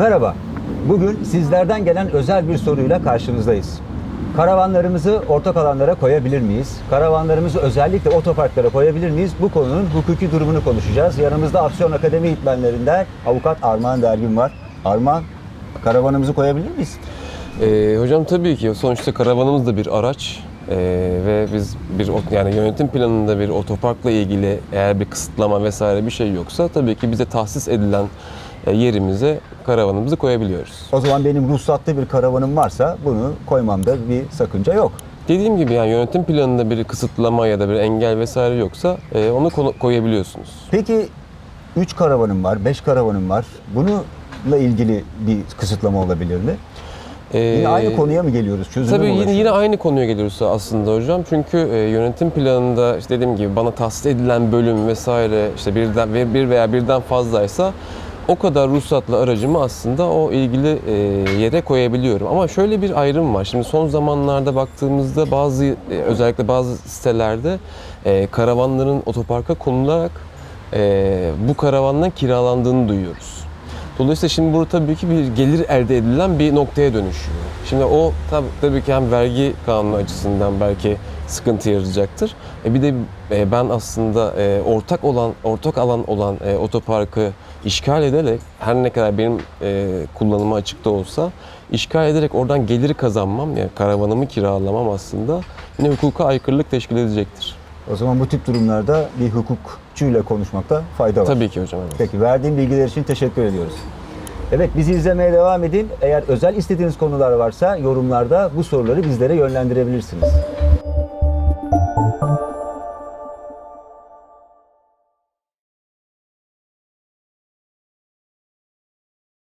Merhaba. Bugün sizlerden gelen özel bir soruyla karşınızdayız. Karavanlarımızı ortak alanlara koyabilir miyiz? Karavanlarımızı özellikle otoparklara koyabilir miyiz? Bu konunun hukuki durumunu konuşacağız. Yanımızda Aksiyon Akademi eğitmenlerinden avukat Armağan Dergin var. Armağan, karavanımızı koyabilir miyiz? Ee, hocam tabii ki sonuçta karavanımız da bir araç Ee, ve biz bir yani yönetim planında bir otoparkla ilgili eğer bir kısıtlama vesaire bir şey yoksa tabii ki bize tahsis edilen yerimize karavanımızı koyabiliyoruz. O zaman benim ruhsatlı bir karavanım varsa bunu koymamda bir sakınca yok. Dediğim gibi yani yönetim planında bir kısıtlama ya da bir engel vesaire yoksa e, onu koyabiliyorsunuz. Peki 3 karavanım var, 5 karavanım var. Bununla ilgili bir kısıtlama olabilir mi? Ee, Yine aynı konuya mı geliyoruz? Çözüme Tabii yine, yine aynı konuya geliyoruz aslında hocam. Çünkü e, yönetim planında işte dediğim gibi bana tahsis edilen bölüm vesaire işte birden bir veya birden fazlaysa o kadar ruhsatlı aracımı aslında o ilgili e, yere koyabiliyorum. Ama şöyle bir ayrım var. Şimdi son zamanlarda baktığımızda bazı e, özellikle bazı sitelerde e, karavanların otoparka konularak bu karavandan kiralandığını duyuyoruz. Dolayısıyla şimdi burada tabii ki bir gelir elde edilen bir noktaya dönüşüyor. Şimdi o tabii, tabii ki hem vergi kanunu açısından belki sıkıntı yaratacaktır. E bir de ben aslında ortak olan ortak alan olan otoparkı işgal ederek her ne kadar benim e, kullanıma açıkta olsa işgal ederek oradan gelir kazanmam yani karavanımı kiralamam aslında yine hukuka aykırılık teşkil edecektir. O zaman bu tip durumlarda bir hukukçuyla konuşmakta fayda var. Tabii ki hocam evet. Peki verdiğin bilgiler için teşekkür ediyoruz. Evet bizi izlemeye devam edin. Eğer özel istediğiniz konular varsa yorumlarda bu soruları bizlere yönlendirebilirsiniz.